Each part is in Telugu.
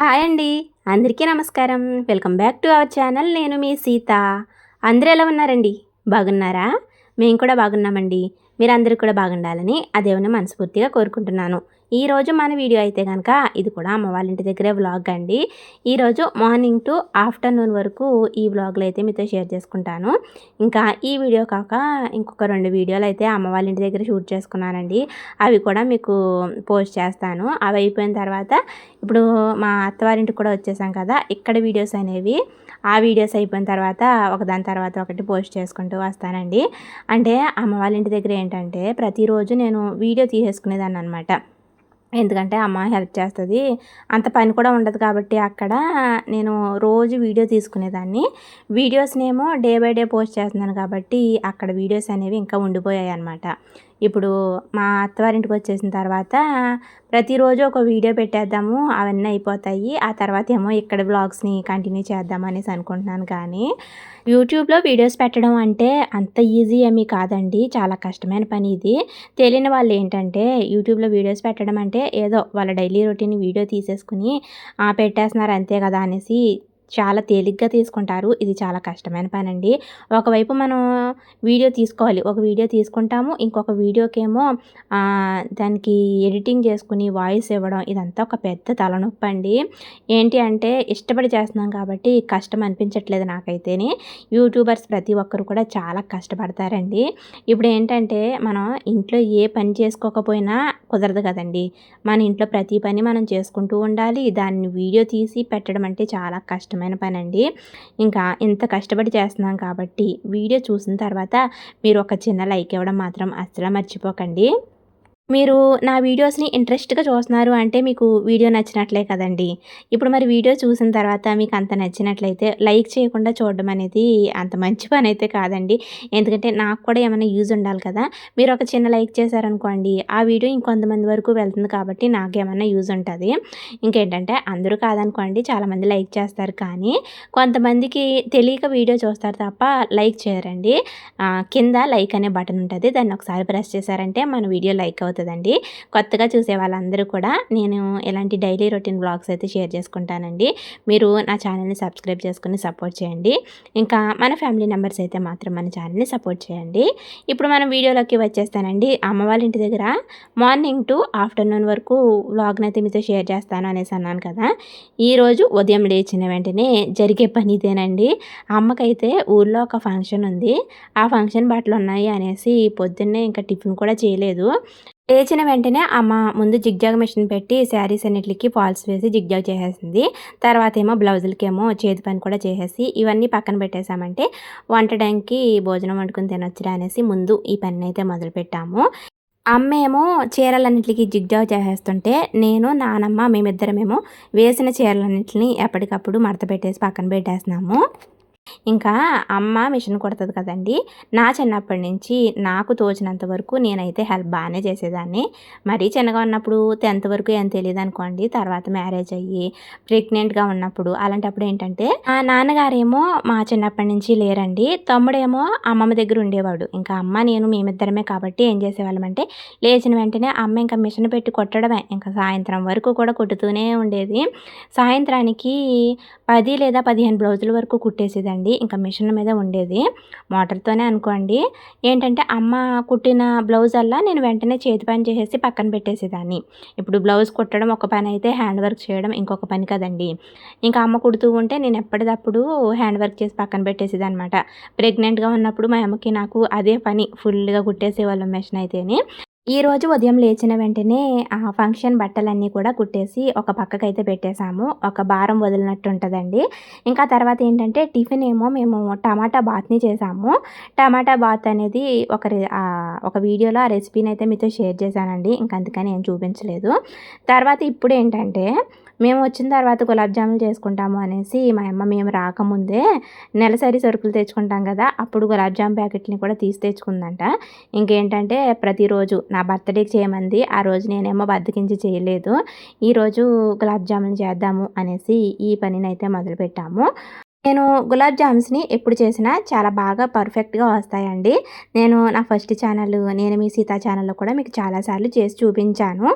హాయ్ అండి. అందరికీ నమస్కారం. Welcome back to our channel. నేను మీ సీత. అందరూ ఎలా ఉన్నారండి? బాగున్నారా? మేము కూడా బాగున్నామండి. మీరందరూ కూడా బాగుండాలని ఆ మనస్ఫూర్తిగా కోరుకుంటున్నాను. ఈరోజు మన వీడియో అయితే కనుక ఇది కూడా అమ్మ వాళ్ళ ఇంటి దగ్గరే వ్లాగ్ అండి. ఈరోజు మార్నింగ్ టు ఆఫ్టర్నూన్ వరకు ఈ వ్లాగ్లు అయితే మీతో షేర్ చేసుకుంటాను. ఇంకా ఈ వీడియో కాక ఇంకొక రెండు వీడియోలు అయితే అమ్మ వాళ్ళ ఇంటి దగ్గర షూట్ చేసుకున్నానండి. అవి కూడా మీకు పోస్ట్ చేస్తాను. అవి అయిపోయిన తర్వాత ఇప్పుడు మా అత్తవారింటికి కూడా వచ్చేసాం కదా ఇక్కడ వీడియోస్ అనేవి. ఆ వీడియోస్ అయిపోయిన తర్వాత ఒకదాని తర్వాత ఒకటి పోస్ట్ చేసుకుంటూ వస్తానండి. అంటే అమ్మ వాళ్ళ ఇంటి దగ్గర ఏంటంటే ప్రతిరోజు నేను వీడియో తీసేసుకునేదాన్ని అనమాట ఎందుకంటే అమ్మ హెల్ప్ చేస్తుంది. అంత పని కూడా ఉండదు కాబట్టి అక్కడ నేను రోజు వీడియో తీసుకునేదాన్ని. వీడియోస్నేమో డే బై డే పోస్ట్ చేస్తున్నాను కాబట్టి అక్కడ వీడియోస్ అనేవి ఇంకా ఉండిపోయాయి అనమాట ఇప్పుడు మా అత్తవారింటికి వచ్చేసిన తర్వాత ప్రతిరోజు ఒక వీడియో పెట్టేద్దాము అవన్నీ అయిపోతాయి. ఆ తర్వాత ఏమో ఇక్కడ బ్లాగ్స్ని కంటిన్యూ చేద్దాం అనేసి అనుకుంటున్నాను కానీ యూట్యూబ్లో వీడియోస్ పెట్టడం అంటే అంత ఈజీ ఏమీ కాదండి. చాలా కష్టమైన పని ఇది. తెలియని వాళ్ళు ఏంటంటే యూట్యూబ్లో వీడియోస్ పెట్టడం అంటే ఏదో వాళ్ళ డైలీ రొటీన్ వీడియో తీసేసుకుని పెట్టేస్తున్నారు అంతే కదా అనేసి చాలా తేలిగ్గా తీసుకుంటారు. ఇది చాలా కష్టమైన పని అండి ఒకవైపు మనం వీడియో తీసుకోవాలి. ఒక వీడియో తీసుకుంటాము. ఇంకొక వీడియోకేమో దానికి ఎడిటింగ్ చేసుకుని వాయిస్ ఇవ్వడం ఇదంతా ఒక పెద్ద తలనొప్పి అండి ఏంటి అంటే ఇష్టపడి చేస్తున్నాం కాబట్టి కష్టం అనిపించట్లేదు నాకైతేనే. యూట్యూబర్స్ ప్రతి ఒక్కరు కూడా చాలా కష్టపడతారండి. ఇప్పుడు ఏంటంటే మనం ఇంట్లో ఏ పని చేసుకోకపోయినా కుదరదు కదండి. మన ఇంట్లో ప్రతి పని మనం చేసుకుంటూ ఉండాలి. దాన్ని వీడియో తీసి పెట్టడం అంటే చాలా కష్టం. కష్టమైన పని అండి ఇంకా ఇంత కష్టపడి చేస్తున్నాం కాబట్టి వీడియో చూసిన తర్వాత మీరు ఒక చిన్న లైక్ ఇవ్వడం మాత్రం అస్సలు మర్చిపోకండి. మీరు నా వీడియోస్ని ఇంట్రెస్ట్గా చూస్తున్నారు అంటే మీకు వీడియో నచ్చినట్లే కదండి. ఇప్పుడు మరి వీడియో చూసిన తర్వాత మీకు అంత నచ్చినట్లయితే లైక్ చేయకుండా చూడడం అనేది అంత మంచి పని అయితే కాదండి. ఎందుకంటే నాకు కూడా ఏమైనా యూజ్ ఉండాలి కదా. మీరు ఒక చిన్న లైక్ చేశారనుకోండి ఆ వీడియో ఇంకొంతమంది వరకు వెళ్తుంది కాబట్టి నాకేమైనా యూజ్ ఉంటుంది. ఇంకేంటంటే అందరూ కాదనుకోండి చాలామంది లైక్ చేస్తారు. కానీ కొంతమందికి తెలియక వీడియో చూస్తారు తప్ప లైక్ చేయరండి. కింద లైక్ అనే బటన్ ఉంటుంది. దాన్ని ఒకసారి ప్రెస్ చేశారంటే మన వీడియో లైక్ అవుతుంది. అవుతుందండి కొత్తగా చూసే వాళ్ళందరూ కూడా నేను ఎలాంటి డైలీ రొటీన్ బ్లాగ్స్ అయితే షేర్ చేసుకుంటానండి. మీరు నా ఛానల్ని సబ్స్క్రైబ్ చేసుకుని సపోర్ట్ చేయండి. ఇంకా మన ఫ్యామిలీ మెంబర్స్ అయితే మాత్రం మన ఛానల్ని సపోర్ట్ చేయండి. ఇప్పుడు మనం వీడియోలోకి వచ్చేస్తానండి. అమ్మ వాళ్ళ ఇంటి దగ్గర మార్నింగ్ టు ఆఫ్టర్నూన్ వరకు వ్లాగ్ని అయితే మీతో షేర్ చేస్తాను అనేసి అన్నాను కదా. ఈరోజు ఉదయం లేచిన వెంటనే జరిగే పని ఇదేనండి. అమ్మకైతే ఊళ్ళో ఒక ఫంక్షన్ ఉంది. ఆ ఫంక్షన్ బట్టలు ఉన్నాయి అనేసి పొద్దున్నే ఇంకా టిఫిన్ కూడా చేయలేదు. లేచిన వెంటనే అమ్మ ముందు జిగ్జాగ్ మిషన్ పెట్టి శారీస్ అన్నిటికి ఫాల్స్ వేసి జిగ్జాగ్ చేసేసింది. తర్వాత ఏమో బ్లౌజులకేమో చేతి పని కూడా చేసేసి ఇవన్నీ పక్కన పెట్టేశామంటే వంటడానికి భోజనం వండుకుని తినొచ్చురా అనేసి ముందు ఈ పని అయితే మొదలుపెట్టాము. అమ్మ ఏమో చీరలన్నింటికి జిగ్జాగ్ చేసేస్తుంటే నేను నానమ్మ మేమిద్దరమేమో వేసిన చీరలన్నింటిని ఎప్పటికప్పుడు మడత పెట్టేసి పక్కన పెట్టేస్తున్నాము. ఇంకా అమ్మ మిషన్ కుడుతుంది కదండి. నా చిన్నప్పటి నుంచి నాకు తోచినంత వరకు నేనైతే హెల్ప్ బాగానే చేసేదాన్ని. మరీ చిన్నగా ఉన్నప్పుడు టెన్త్ వరకు ఏం తెలియదు అనుకోండి. తర్వాత మ్యారేజ్ అయ్యి ప్రెగ్నెంట్గా ఉన్నప్పుడు అలాంటప్పుడు ఏంటంటే ఆ నాన్నగారేమో మా చిన్నప్పటి నుంచి లేరండి. తమ్ముడేమో అమ్మమ్మ దగ్గర ఉండేవాడు. ఇంకా అమ్మ నేను మేమిద్దరమే కాబట్టి ఏం చేసేవాళ్ళం అంటే లేచిన వెంటనే అమ్మ ఇంకా మిషన్ పెట్టి కొట్టడమే. ఇంకా సాయంత్రం వరకు కూడా కుట్టుతూనే ఉండేది. సాయంత్రానికి పది లేదా పదిహేను బ్లౌజుల వరకు కుట్టేసేదండి ఇంకా మిషన్ మీద ఉండేది. మోటార్తోనే అనుకోండి. ఏంటంటే అమ్మ కుట్టిన బ్లౌజ్ అల్లా నేను వెంటనే చేతి పని చేసేసి పక్కన పెట్టేసేదాన్ని. ఇప్పుడు బ్లౌజ్ కుట్టడం ఒక పని అయితే హ్యాండ్ వర్క్ చేయడం ఇంకొక పని కదండి. ఇంకా అమ్మ కుడుతూ ఉంటే నేను ఎప్పటికప్పుడు హ్యాండ్ వర్క్ చేసి పక్కన పెట్టేసేది అనమాట ప్రెగ్నెంట్గా ఉన్నప్పుడు మా అమ్మకి నాకు అదే పని ఫుల్గా కుట్టేసేవాళ్ళం మెషిన్ అయితేనే. ఈరోజు ఉదయం లేచిన వెంటనే ఆ ఫంక్షన్ బట్టలన్నీ కూడా కుట్టేసి ఒక పక్కకైతే పెట్టేశాము. ఒక భారం వదిలినట్టు ఉంటుందండి ఇంకా తర్వాత ఏంటంటే టిఫిన్ ఏమో మేము టమాటా బాత్ని చేసాము టమాటా బాత్ అనేది ఒక ఒక వీడియోలో ఆ రెసిపీని అయితే మీతో షేర్ చేశానండి. ఇంకా అందుకని ఏం చూపించలేదు. తర్వాత ఇప్పుడు ఏంటంటే మేము వచ్చిన తర్వాత గులాబ్ జాములు చేసుకుంటాము అనేసి మా అమ్మ మేము రాకముందే నెలసరి సరుకులు తెచ్చుకుంటాం కదా అప్పుడు గులాబ్ జామ్ ప్యాకెట్ని కూడా తీసి తెచ్చుకుందంట. ఇంకేంటంటే ప్రతిరోజు నా బర్త్డేకి చేయమంది ఆ రోజు నేనేమో బద్దకించి చేయలేదు ఈరోజు గులాబ్ జాములు చేద్దాము అనేసి ఈ పనిని అయితే మొదలుపెట్టాము. నేను గులాబ్ జామ్స్ని ఎప్పుడు చేసినా చాలా బాగా పర్ఫెక్ట్గా వస్తాయండి. నేను నా ఫస్ట్ ఛానల్ నేను మీ సీతా ఛానల్లో కూడా మీకు చాలాసార్లు చేసి చూపించాను.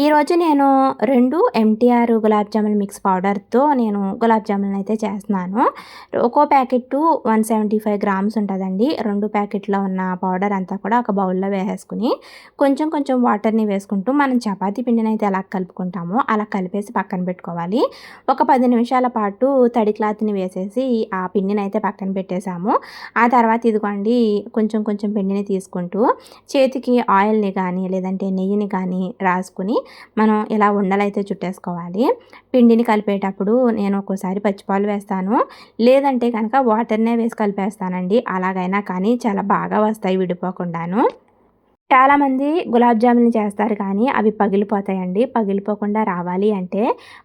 ఈరోజు నేను రెండు ఎంటీఆర్ గులాబ్ జామున్ మిక్స్ పౌడర్తో నేను గులాబ్ జామున్ అయితే చేస్తున్నాను. ఒక్కో packet one seventy five grams ఉంటుందండి. రెండు ప్యాకెట్లో ఉన్న పౌడర్ అంతా కూడా ఒక బౌల్లో వేసేసుకుని కొంచెం కొంచెం వాటర్ని వేసుకుంటూ మనం చపాతీ పిండిని అయితే ఎలా కలుపుకుంటామో అలా కలిపేసి పక్కన పెట్టుకోవాలి. ఒక పది నిమిషాల పాటు తడి క్లాత్ని వేసేసి ఆ పిండిని అయితే పక్కన పెట్టేశాము. ఆ తర్వాత ఇదిగోండి కొంచెం కొంచెం పిండిని తీసుకుంటూ చేతికి ఆయిల్ని కానీ లేదంటే నెయ్యిని కానీ రాసుకుని మనం ఇలా ఉండలైతే చుట్టేసుకోవాలి. పిండిని కలిపేటప్పుడు నేను ఒక్కోసారి పచ్చిపాలు వేస్తాను. లేదంటే కనుక వాటర్నే వేసి కలిపేస్తానండి. అలాగైనా కానీ చాలా బాగా వస్తాయి విడిపోకుండాను. చాలామంది గులాబ్ జాములు చేస్తారు కానీ అవి పగిలిపోతాయండి. పగిలిపోకుండా రావాలి అంటే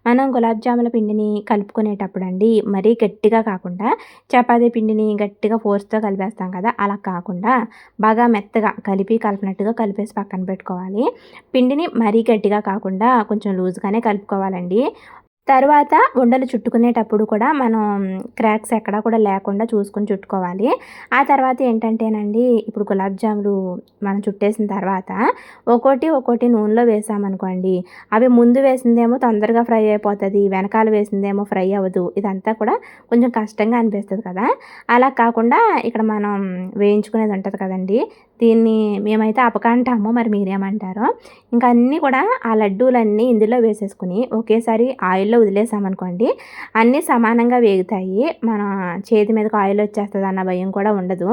మనం గులాబ్ జాముల పిండిని కలుపుకునేటప్పుడు అండి మరీ గట్టిగా కాకుండా చపాతీ పిండిని గట్టిగా ఫోర్స్తో కలిపేస్తాం కదా అలా కాకుండా బాగా మెత్తగా కలిపి కలిపినట్టుగా కలిపేసి పక్కన పెట్టుకోవాలి. పిండిని మరీ గట్టిగా కాకుండా కొంచెం లూజ్గానే కలుపుకోవాలండి. తర్వాత ఉండలు చుట్టుకునేటప్పుడు కూడా మనం క్రాక్స్ ఎక్కడా కూడా లేకుండా చూసుకొని చుట్టుకోవాలి. ఆ తర్వాత ఏంటంటేనండి ఇప్పుడు గులాబ్ జాములు మనం చుట్టేసిన తర్వాత ఒక్కోటి ఒక్కోటి నూనెలో వేసామనుకోండి అవి ముందు వేసిందేమో తొందరగా ఫ్రై అయిపోతుంది వెనకాల వేసిందేమో ఫ్రై అవ్వదు ఇదంతా కూడా కొంచెం కష్టంగా అనిపిస్తుంది కదా. అలా కాకుండా ఇక్కడ మనం వేయించుకునేది ఉంటుంది కదండి దీన్ని మేమైతే అపకంటాము మరి మీరేమంటారో. ఇంకా అన్నీ కూడా ఆ లడ్డూలన్నీ ఇందులో వేసేసుకుని ఒకేసారి ఆయిల్లో ఆయిల్లో వదిలేసామనుకోండి అన్నీ సమానంగా వేగుతాయి. మన చేతి మీదకి ఆయిల్ వచ్చేస్తుంది అన్న భయం కూడా ఉండదు.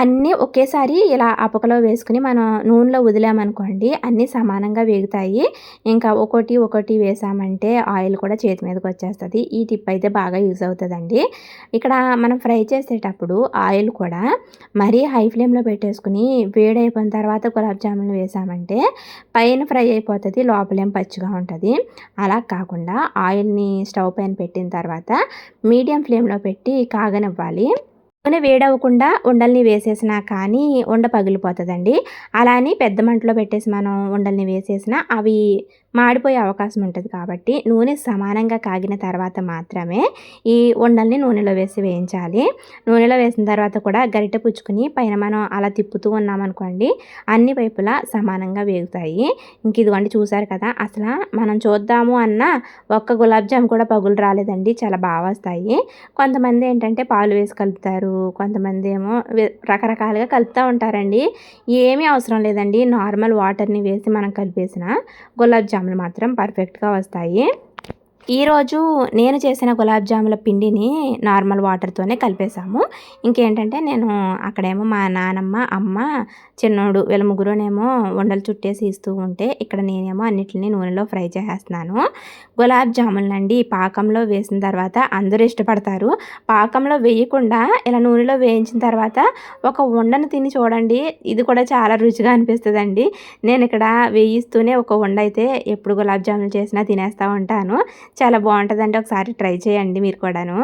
అన్నీ ఒకేసారి ఇలా అపకలో వేసుకుని మనం నూనెలో వదిలామనుకోండి అన్నీ సమానంగా వేగుతాయి. ఇంకా ఒకటి ఒకటి వేసామంటే ఆయిల్ కూడా చేతి మీదకి వచ్చేస్తుంది. ఈ టిప్ అయితే బాగా యూజ్ అవుతుందండి. ఇక్కడ మనం ఫ్రై చేసేటప్పుడు ఆయిల్ కూడా మరీ హై ఫ్లేమ్లో పెట్టేసుకుని వేడైపోయిన తర్వాత గులాబ్ జామున్లు వేసామంటే పైన ఫ్రై అయిపోతుంది లోపలేం పచ్చిగా ఉంటుంది. అలా కాకుండా ఆయిల్ని స్టవ్ పైన పెట్టిన తర్వాత మీడియం ఫ్లేమ్లో పెట్టి కాగనివ్వాలి. నూనె వేడవకుండా ఉండల్ని వేసేసినా కానీ ఉండ పగిలిపోతుందండి. అలా అని పెద్ద మంటలో పెట్టేసి మనం ఉండల్ని వేసేసినా అవి మాడిపోయే అవకాశం ఉంటుంది కాబట్టి నూనె సమానంగా కాగిన తర్వాత మాత్రమే ఈ ఉండల్ని నూనెలో వేసి వేయించాలి. నూనెలో వేసిన తర్వాత కూడా గరిట పుచ్చుకుని పైన మనం అలా తిప్పుతూ ఉన్నామనుకోండి అన్ని వైపులా సమానంగా వేగుతాయి. ఇంక ఇదిగోండి చూసారు కదా అసలు మనం చూద్దాము అన్న ఒక్క గులాబ్ జామ్ కూడా పగులు రాలేదండి చాలా బాగా వస్తాయి. కొంతమంది ఏంటంటే పాలు వేసి కలుపుతారు కొంతమంది ఏమో రకరకాలుగా కలుపుతూ ఉంటారండి. ఏమీ అవసరం లేదండి నార్మల్ వాటర్ని వేసి మనం కలిపేసిన గులాబ్ జామ్ మాత్రం పర్ఫెక్ట్గా వస్తాయి. ఈరోజు నేను చేసిన గులాబ్ జాముల పిండిని నార్మల్ వాటర్తోనే కలిపేసాము ఇంకేంటంటే నేను అక్కడేమో మా నానమ్మ అమ్మ చిన్నోడు వీళ్ళ ముగ్గురునేమో వండలు చుట్టేసి ఇస్తూ ఉంటే ఇక్కడ నేనేమో అన్నిటిని నూనెలో ఫ్రై చేసేస్తున్నాను. గులాబ్ జాములండి పాకంలో వేసిన తర్వాత అందరూ ఇష్టపడతారు. పాకంలో వేయకుండా ఇలా నూనెలో వేయించిన తర్వాత ఒక ఉండను తిని చూడండి ఇది కూడా చాలా రుచిగా అనిపిస్తుందండి. నేను ఇక్కడ వేయిస్తూనే ఒక వండ అయితే ఎప్పుడు గులాబ్ జాములు చేసినా తినేస్తూ ఉంటాను. చాలా బాగుంటుందండి. ఒకసారి ట్రై చేయండి మీరు కూడాను.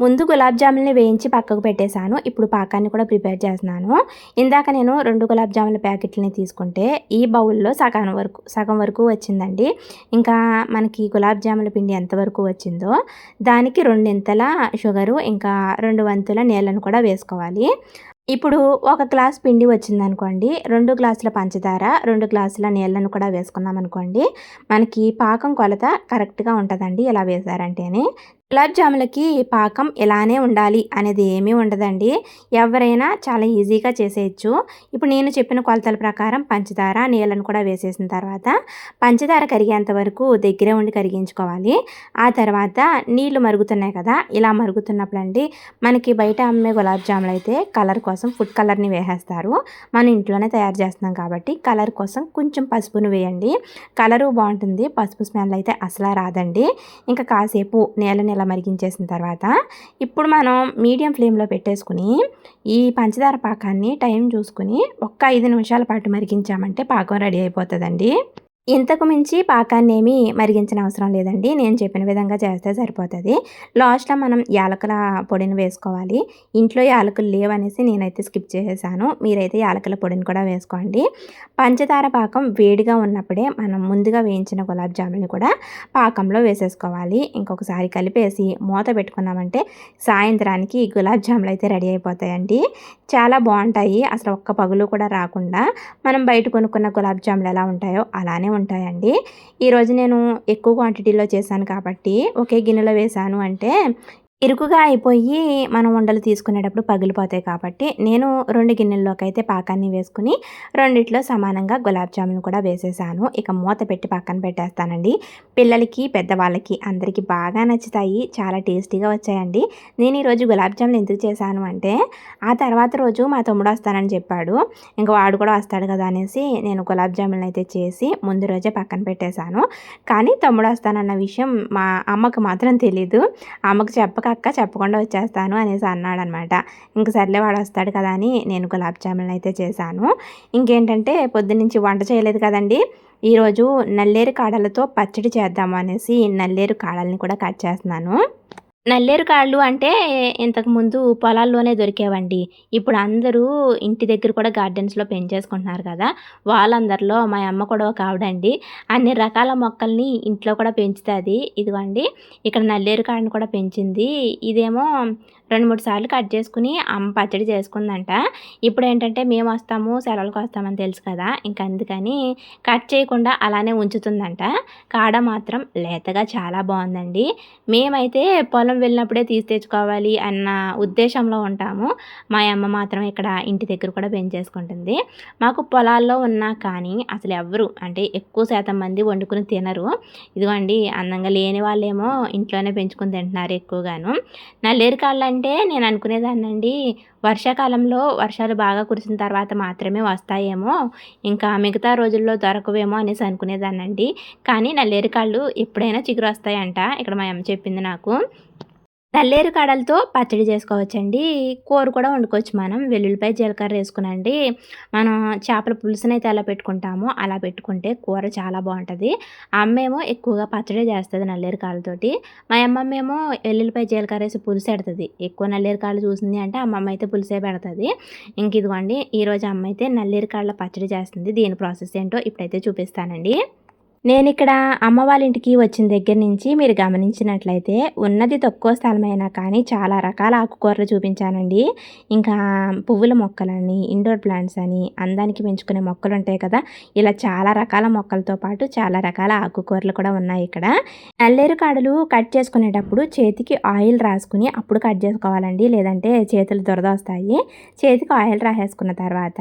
ముందు గులాబ్ జాములని వేయించి పక్కకు పెట్టేశాను. ఇప్పుడు పాకాన్ని కూడా ప్రిపేర్ చేస్తున్నాను. ఇందాక నేను రెండు గులాబ్ జాముల ప్యాకెట్లని తీసుకుంటే ఈ బౌల్లో సగం వరకు సగం వరకు వచ్చిందండి. ఇంకా మనకి గులాబ్ జాముల పిండి ఎంతవరకు వచ్చిందో దానికి రెండింతల షుగరు ఇంకా రెండు వంతుల నీళ్ళను కూడా వేసుకోవాలి. ఇప్పుడు ఒక గ్లాస్ పిండి వచ్చిందనుకోండి రెండు గ్లాసుల పంచదార రెండు గ్లాసుల నీళ్ళను కూడా వేసుకున్నాం అనుకోండి మనకి పాకం కొలత కరెక్ట్గా ఉంటుందండి. ఇలా వేసారంటేనే గులాబ్ జాములకి పాకం ఇలానే ఉండాలి అనేది ఏమీ ఉండదండి. ఎవరైనా చాలా ఈజీగా చేసేయచ్చు. ఇప్పుడు నేను చెప్పిన కొలతల ప్రకారం పంచదార నీళ్ళను కూడా వేసేసిన తర్వాత పంచదార కరిగేంత వరకు దగ్గరే ఉండి కరిగించుకోవాలి. ఆ తర్వాత నీళ్ళు మరుగుతున్నాయి కదా ఇలా మరుగుతున్నప్పుడు అండి మనకి బయట అమ్మే గులాబ్ జాములు అయితే కలర్ కోసం ఫుడ్ కలర్ని వేసేస్తారు. మన ఇంట్లోనే తయారు చేస్తున్నాం కాబట్టి కలర్ కోసం కొంచెం పసుపును వేయండి. కలరు బాగుంటుంది పసుపు స్మెల్ అయితే అసలు రాదండి. ఇంకా కాసేపు నీళ్ళని నీళ్ళ అలా మరిగించేసిన తర్వాత ఇప్పుడు మనం మీడియం ఫ్లేమ్లో పెట్టేసుకుని ఈ పంచదార పాకాన్ని టైం చూసుకుని ఒక్క ఐదు నిమిషాల పాటు మరిగించామంటే పాకం రెడీ అయిపోతుందండి. ఇంతకు మించి పాకాన్ని ఏమీ మరిగించిన అవసరం లేదండి. నేను చెప్పిన విధంగా చేస్తే సరిపోతుంది. లాస్ట్లో మనం యాలకుల పొడిని వేసుకోవాలి. ఇంట్లో యాలకులు లేవనేసి నేనైతే స్కిప్ చేసేసాను. మీరైతే యాలకుల పొడిని కూడా వేసుకోండి. పంచదార పాకం వేడిగా ఉన్నప్పుడే మనం ముందుగా వేయించిన గులాబ్ జాముని కూడా పాకంలో వేసేసుకోవాలి. ఇంకొకసారి కలిపేసి మూత పెట్టుకున్నామంటే సాయంత్రానికి గులాబ్ జాములు అయితే రెడీ అయిపోతాయండి. చాలా బాగుంటాయి. అసలు ఒక్క పగులు కూడా రాకుండా మనం బయట కొనుక్కున్న గులాబ్ జాములు ఎలా ఉంటాయో అలానే ఉంటాయండి ఈరోజు నేను ఎక్కువ క్వాంటిటీలో చేశాను కాబట్టి ఒకే గిన్నెలో వేశాను అంటే ఇరుకుగా అయిపోయి మనం వండలు తీసుకునేటప్పుడు పగిలిపోతాయి కాబట్టి నేను రెండు గిన్నెల్లోకి అయితే పాకాన్ని వేసుకుని రెండిట్లో సమానంగా గులాబ్ జామున్ కూడా వేసేసాను. ఇక మూత పెట్టి పక్కన పెట్టేస్తానండి. పిల్లలకి పెద్దవాళ్ళకి అందరికీ బాగా నచ్చుతాయి. చాలా టేస్టీగా వచ్చాయండి. నేను ఈరోజు గులాబ్ జామున్ ఎందుకు చేశాను అంటే ఆ తర్వాత రోజు మా తమ్ముడు వస్తానని చెప్పాడు. ఇంకా వాడు కూడా వస్తాడు కదా అనేసి నేను గులాబ్ జామున్ అయితే చేసి ముందు రోజే పక్కన పెట్టేశాను. కానీ తమ్ముడు వస్తానన్న విషయం మా అమ్మకు మాత్రం తెలీదు. అమ్మకు చెప్పక అక్క చెప్పకుండా వచ్చేస్తాను అనేసి అన్నాడనమాట. ఇంక సర్లే వాడు వస్తాడు కదా అని నేను గులాబ్ జామున్ అయితే చేశాను. ఇంకేంటంటే పొద్దున్నుంచి వంట చేయలేదు కదండి. ఈరోజు నల్లేరు కాడలతో పచ్చడి చేద్దాము అనేసి నల్లేరు కాడల్ని కూడా కట్ చేస్తున్నాను. నల్లేరు కాళ్ళు అంటే ఇంతకుముందు పొలాల్లోనే దొరికేవండి. ఇప్పుడు అందరూ ఇంటి దగ్గర కూడా గార్డెన్స్లో పెంచేసుకుంటున్నారు కదా. వాళ్ళందరిలో మా అమ్మ కూడా ఒక ఆవిడండి. అన్ని రకాల మొక్కల్ని ఇంట్లో కూడా పెంచుతుంది. ఇదిగోండి ఇక్కడ నల్లేరు కాడని కూడా పెంచింది. ఇదేమో రెండు మూడు సార్లు కట్ చేసుకుని అమ్మ పచ్చడి చేసుకుందంట. ఇప్పుడు ఏంటంటే మేము వస్తాము సెలవులకు వస్తామని తెలుసు కదా. ఇంకా అందుకని కట్ చేయకుండా అలానే ఉంచుతుందంట. కాడ మాత్రం లేతగా చాలా బాగుందండి. మేమైతే పొలం వెళ్ళినప్పుడే తీసి తెచ్చుకోవాలి అన్న ఉద్దేశంలో ఉంటాము. మా అమ్మ మాత్రం ఇక్కడ ఇంటి దగ్గర కూడా పెంచేసుకుంటుంది. మాకు పొలాల్లో ఉన్నా కానీ అసలు ఎవరు అంటే ఎక్కువ శాతం మంది వండుకుని తినరు. ఇదిగోండి అందంగా లేని వాళ్ళేమో ఇంట్లోనే పెంచుకుని తింటున్నారు ఎక్కువగాను. నల్లేరు కాళ్ళు అంటే నేను అనుకునేదాన్నండి వర్షాకాలంలో వర్షాలు బాగా కురిసిన తర్వాత మాత్రమే వస్తాయేమో ఇంకా మిగతా రోజుల్లో దొరకవేమో అనేసి అనుకునేదానండి కానీ నల్లేరు కాళ్ళు ఎప్పుడైనా చిగురు వస్తాయంట ఇక్కడ మా అమ్మ చెప్పింది నాకు. నల్లేరు కాడలతో పచ్చడి చేసుకోవచ్చండి. కూర కూడా వండుకోవచ్చు మనం. వెల్లుల్లిపాయ జీలకర్ర వేసుకునండి. మనం చేపల పులుసునైతే ఎలా పెట్టుకుంటామో అలా పెట్టుకుంటే కూర చాలా బాగుంటుంది. అమ్మేమో ఎక్కువగా పచ్చడి చేస్తుంది నల్లేరు కాళ్ళతోటి మా అమ్మమ్మ ఏమో వెల్లుల్లిపాయ జీలకర్ర వేసి పులుసు పెడుతుంది. ఎక్కువ నల్లేరు కాళ్ళు చూసింది అంటే అమ్మమ్మ అయితే పులుసే పెడుతుంది. ఇంక ఇదిగోండి ఈరోజు అమ్మ అయితే నల్లేరు కాళ్ళ పచ్చడి చేస్తుంది. దీని ప్రాసెస్ ఏంటో ఇప్పుడైతే చూపిస్తానండి. నేను ఇక్కడ అమ్మ వాళ్ళ ఇంటికి వచ్చిన దగ్గర నుంచి మీరు గమనించినట్లయితే ఉన్నది తక్కువ స్థలమైనా కానీ చాలా రకాల ఆకుకూరలు చూపించానండి. ఇంకా పువ్వుల మొక్కలని ఇండోర్ ప్లాంట్స్ అని అందానికి పెంచుకునే మొక్కలు ఉంటాయి కదా ఇలా చాలా రకాల మొక్కలతో పాటు చాలా రకాల ఆకుకూరలు కూడా ఉన్నాయి ఇక్కడ. నల్లేరు కాడలు కట్ చేసుకునేటప్పుడు చేతికి ఆయిల్ రాసుకుని అప్పుడు కట్ చేసుకోవాలండి లేదంటే చేతులు దురద వస్తాయి. చేతికి ఆయిల్ రాసేసుకున్న తర్వాత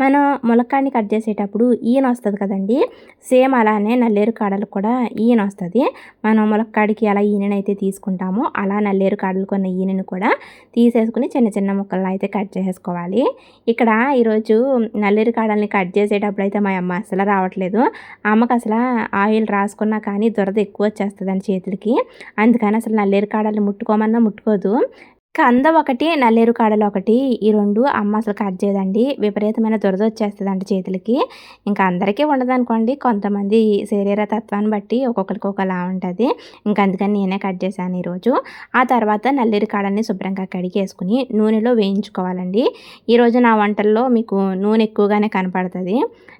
మనం ములక్కాడిని కట్ చేసేటప్పుడు ఈయన వస్తుంది కదండి సేమ్ అలానే నల్లేరు కాడలు కూడా ఈయన వస్తుంది మనం ములక్కాడికి ఎలా ఈయనైతే తీసుకుంటామో. అలా నల్లేరు కాడలు కొన్న ఈయనను కూడా తీసేసుకుని చిన్న చిన్న ముక్కలను అయితే కట్ చేసేసుకోవాలి. ఇక్కడ ఈరోజు నల్లేరు కాడల్ని కట్ చేసేటప్పుడు అయితే మా అమ్మ అసలు రావట్లేదు. అమ్మకు అసలు ఆయిల్ రాసుకున్నా కానీ దురద ఎక్కువ వచ్చేస్తుందండి చేతులకి. అందుకని అసలు నల్లేరు కాడల్ని ముట్టుకోమన్నా ముట్టుకోదు. కంద ఒకటి నల్లేరు కాడలు ఒకటి ఈ రెండు అమ్మ అసలు కట్ చేయదండి. విపరీతమైన దురద వచ్చేస్తుందండి చేతులకి. ఇంకా అందరికీ ఉండదు అనుకోండి కొంతమంది శరీర తత్వాన్ని బట్టి ఒక్కొక్కరికి ఒకలా ఉంటుంది. ఇంకా అందుకని నేనే కట్ చేశాను ఈరోజు. ఆ తర్వాత నల్లేరు కాడల్ని శుభ్రంగా కడిగేసుకుని నూనెలో వేయించుకోవాలండి. ఈరోజు నా వంటల్లో మీకు నూనె ఎక్కువగానే కనపడుతుంది.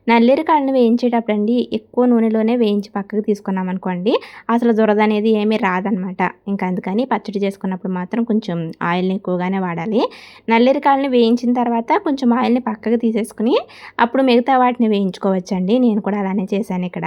నల్లేరు కాడని వేయించేటప్పుడు అండి ఎక్కువ నూనెలోనే వేయించి పక్కకు తీసుకున్నాం అనుకోండి అసలు దురద అనేది ఏమీ రాదనమాట. ఇంకా అందుకని పచ్చడి చేసుకున్నప్పుడు మాత్రం కొంచెం ఆయిల్ని ఎక్కువగానే వాడాలి. నల్లేరికాయలని వేయించిన తర్వాత కొంచెం ఆయిల్ని పక్కకు తీసేసుకుని అప్పుడు మిగతా వాటిని వేయించుకోవచ్చండి. నేను కూడా అలానే చేశాను ఇక్కడ.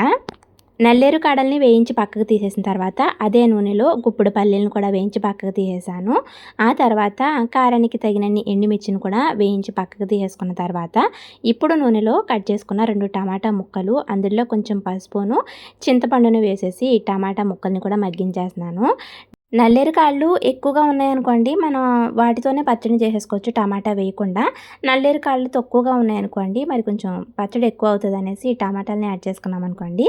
నల్లేరు కాడల్ని వేయించి పక్కకు తీసేసిన తర్వాత అదే నూనెలో గుప్పుడు పల్లీలను కూడా వేయించి పక్కకు తీసేసాను. ఆ తర్వాత కారానికి తగినన్ని ఎండుమిర్చిని కూడా వేయించి పక్కకు తీసేసుకున్న తర్వాత ఇప్పుడు నూనెలో కట్ చేసుకున్న రెండు టమాటా ముక్కలు అందులో కొంచెం పసుపును చింతపండును వేసేసి టమాటా ముక్కల్ని కూడా మగ్గించేస్తున్నాను. నల్లేరు కాళ్ళు ఎక్కువగా ఉన్నాయనుకోండి మనం వాటితోనే పచ్చడి చేసేసుకోవచ్చు టమాటా వేయకుండా. నల్లేరు కాళ్ళు తక్కువగా ఉన్నాయనుకోండి మరి కొంచెం పచ్చడి ఎక్కువ అవుతుంది అనేసి టమాటాలని యాడ్ చేసుకున్నాం అనుకోండి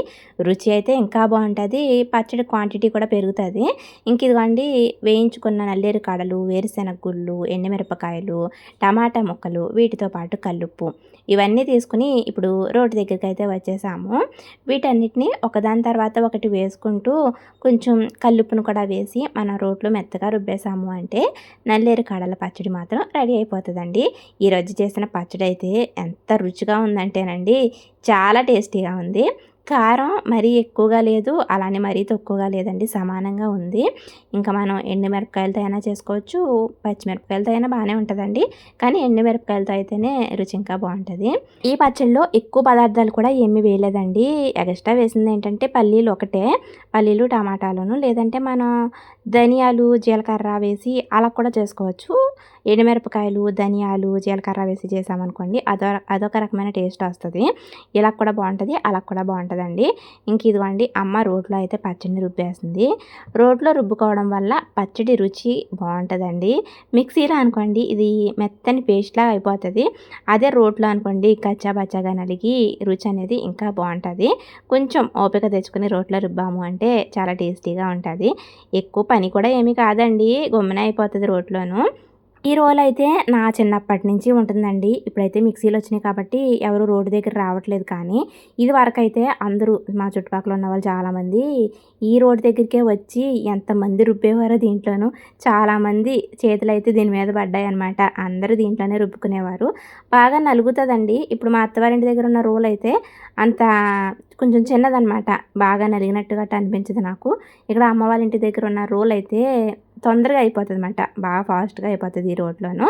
రుచి అయితే ఇంకా బాగుంటుంది పచ్చడి క్వాంటిటీ కూడా పెరుగుతుంది. ఇంక ఇదిగోండి వేయించుకున్న నల్లేరు కాడలు వేరుశెనగ గుళ్ళు ఎండుమిరపకాయలు టమాటా ముక్కలు వీటితో పాటు కల్లుప్పు ఇవన్నీ తీసుకుని ఇప్పుడు రోడ్డు దగ్గరికి అయితే వచ్చేసాము. వీటన్నిటిని ఒకదాని తర్వాత ఒకటి వేసుకుంటూ కొంచెం కల్లుప్పును కూడా వేసి మన రోట్లో మెత్తగా రుబ్బేసాము అంటే నల్లేరు కాడల పచ్చడి మాత్రం రెడీ అయిపోతుందండి. ఈరోజు చేసిన పచ్చడి అయితే ఎంత రుచిగా ఉందంటేనండి చాలా టేస్టీగా ఉంది. కారం మరీ ఎక్కువగా లేదు అలానే మరీ తక్కువగా లేదండి సమానంగా ఉంది. ఇంకా మనం ఎండుమిరపకాయలతో అయినా చేసుకోవచ్చు పచ్చిమిరపకాయలతో అయినా బాగానే ఉంటుందండి. కానీ ఎండుమిరపకాయలతో అయితేనే రుచి ఇంకా బాగుంటుంది. ఈ పచ్చడిలో ఎక్కువ పదార్థాలు కూడా ఏమీ వేయలేదండి. ఎక్స్ట్రా వేసింది ఏంటంటే పల్లీలు ఒకటే. పల్లీలు టమాటాలను లేదంటే మనం ధనియాలు జీలకర్ర వేసి అలా కూడా చేసుకోవచ్చు. ఎండుమిరపకాయలు ధనియాలు జీలకర్ర వేసి చేసామనుకోండి అదో అదొక రకమైన టేస్ట్ వస్తుంది. ఇలా కూడా బాగుంటుంది అలా కూడా బాగుంటుంది. ఉంటుందండి. ఇంక ఇదిగోండి అమ్మ రోట్లో అయితే పచ్చడిని రుబ్బేస్తుంది రోట్లో రుబ్బుకోవడం వల్ల పచ్చడి రుచి బాగుంటుందండి. మిక్సీలో అనుకోండి ఇది మెత్తని పేస్ట్లా అయిపోతుంది. అదే రోట్లో అనుకోండి కచ్చాబచ్చాగా నలిగి రుచి అనేది ఇంకా బాగుంటుంది. కొంచెం ఓపిక తెచ్చుకుని రోట్లో రుబ్బాము అంటే చాలా టేస్టీగా ఉంటుంది. ఎక్కువ పని కూడా ఏమీ కాదండి గమ్మున అయిపోతుంది రోట్లోను. ఈ రోల్ అయితే నా చిన్నప్పటి నుంచి ఉంటుందండి. ఇప్పుడైతే మిక్సీలు వచ్చినాయి కాబట్టి ఎవరు రోడ్డు దగ్గర రావట్లేదు కానీ ఇది వరకు అయితే అందరూ మా చుట్టుపక్కల ఉన్న వాళ్ళు చాలామంది ఈ రోడ్డు దగ్గరికే వచ్చి ఎంతమంది రుబ్బేవారో దీంట్లోనూ చాలామంది చేతులు అయితే దీని మీద పడ్డాయి అనమాట అందరూ దీంట్లోనే రుబ్బుకునేవారు. బాగా నలుగుతుందండి. ఇప్పుడు మా అత్తవారింటి దగ్గర ఉన్న రోల్ అయితే అంత కొంచెం చిన్నదనమాట బాగా నలిగినట్టుగా అనిపించదు నాకు. ఇక్కడ అమ్మ వాళ్ళ ఇంటి దగ్గర ఉన్న రోల్ అయితే తొందరగా అయిపోతుంది అనమాట బాగా ఫాస్ట్గా అయిపోతుంది ఈ రోడ్లోనూ.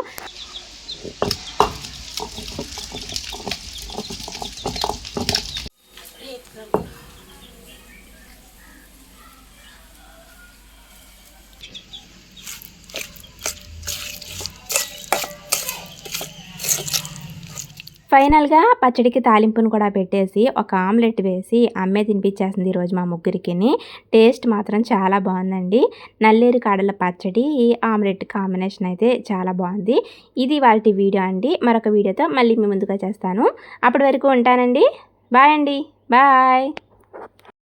ఫైనల్గా పచ్చడికి తాలింపును కూడా పెట్టేసి ఒక ఆమ్లెట్ వేసి అమ్మే తినిపించేస్తుంది ఈరోజు మా ముగ్గురికి టేస్ట్ మాత్రం చాలా బాగుందండి. నల్లేరు కాడల పచ్చడి ఈ ఆమ్లెట్ కాంబినేషన్ అయితే చాలా బాగుంది. ఇది వాటి వీడియో అండి. మరొక వీడియోతో మళ్ళీ మీ ముందుగా చేస్తాను అప్పటి వరకు ఉంటానండి. బాయ్ అండి. బాయ్.